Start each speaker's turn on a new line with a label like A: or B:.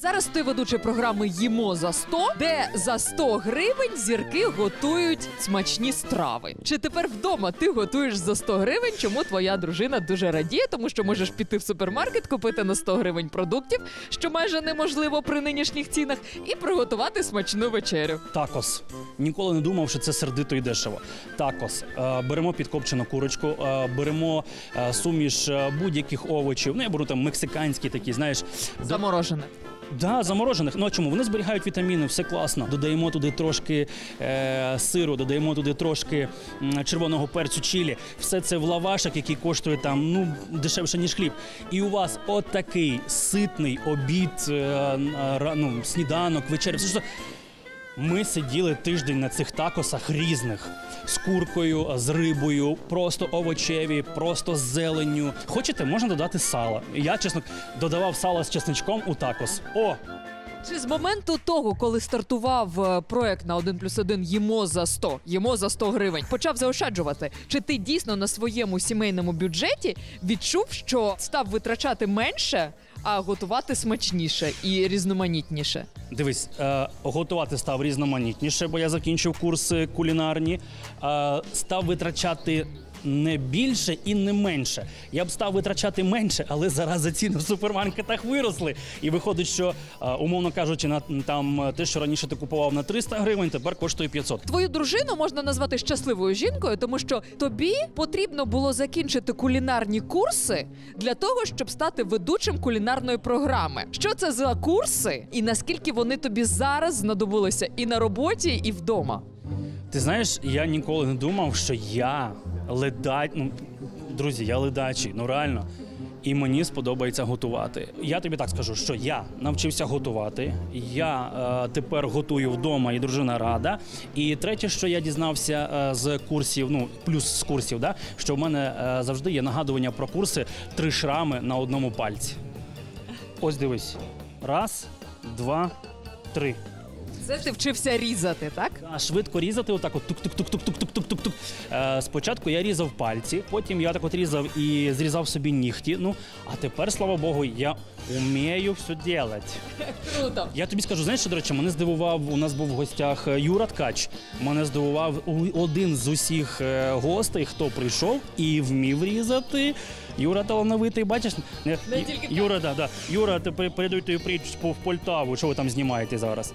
A: Зараз ти ведучий програми Їмо за 100, де за 100 гривень зірки готують смачні страви. Чи тепер вдома ти готуєш за 100 гривень? Чому твоя дружина дуже радіє? Тому що можеш піти в супермаркет, купити на 100 гривень продуктів, що майже неможливо при нинішніх цінах, і приготувати смачну вечерю.
B: Такос. Ніколи не думав, що це сердито і дешево. Такос. Е, беремо підкопчену курочку, е, беремо е, суміш будь-яких овочів. Ну, я беру там мексиканські такі, знаєш.
A: Заморожене.
B: Да, заморожених. Ну а чому? Вони зберігають вітаміни, все класно. Додаємо туди трошки е, сиру, додаємо туди трошки червоного перцю чилі. Все це в лавашах, який коштує там ну дешевше ніж хліб. І у вас от ситний обід, е, ра- ну, сніданок, вечеря. Все що. Ми сиділи тиждень на цих такосах різних з куркою, з рибою, просто овочеві, просто з зеленню. Хочете, можна додати сало. Я чесно додавав сало з чесничком у такос. О,
A: Чи з моменту того, коли стартував е, проект на 1 плюс 1 їмо за 100, їмо за 100 гривень, почав заощаджувати? Чи ти дійсно на своєму сімейному бюджеті відчув, що став витрачати менше, а готувати смачніше і різноманітніше?
B: дивись, е, готувати став різноманітніше, бо я закінчив курси кулінарні. Е, став витрачати. Не більше і не менше. Я б став витрачати менше, але зараз ціни в супермаркетах виросли. І виходить, що умовно кажучи, на там е, те, що раніше ти купував на 300 гривень, тепер коштує 500.
A: Твою дружину можна назвати щасливою жінкою, тому що тобі потрібно було закінчити кулінарні курси для того, щоб стати ведучим кулінарної програми. Що це за курси, і наскільки вони тобі зараз знадобилися і на роботі, і вдома?
B: Ти знаєш, я ніколи не думав, що я ледач. Ну, друзі, я ледачий, ну реально. І мені сподобається готувати. Я тобі так скажу, що я навчився готувати. Я е, тепер готую вдома, і дружина рада. І третє, що я дізнався е, з курсів, ну плюс з курсів, да, що в мене е, завжди є нагадування про курси три шрами на одному пальці. Ось дивись. Раз, два, три.
A: Це ти вчився різати, так?
B: Да, швидко різати, отак от тук-тук-тук-тук-тук-тук-тук-тук. Е, спочатку я різав пальці, потім я так от різав і зрізав собі нігті. Ну, а тепер, слава Богу, я вмію все робити.
A: Круто.
B: Я тобі скажу, знаєш, що, до речі, мене здивував, у нас був в гостях е, Юра Ткач. Мене здивував у- один з усіх е, гостей, хто прийшов і вмів різати. Юра талановитий, бачиш? Не,
A: Не тільки так.
B: Юра, да, да. Юра, ти передуй тобі притчу в Полтаву, що ви там знімаєте зараз.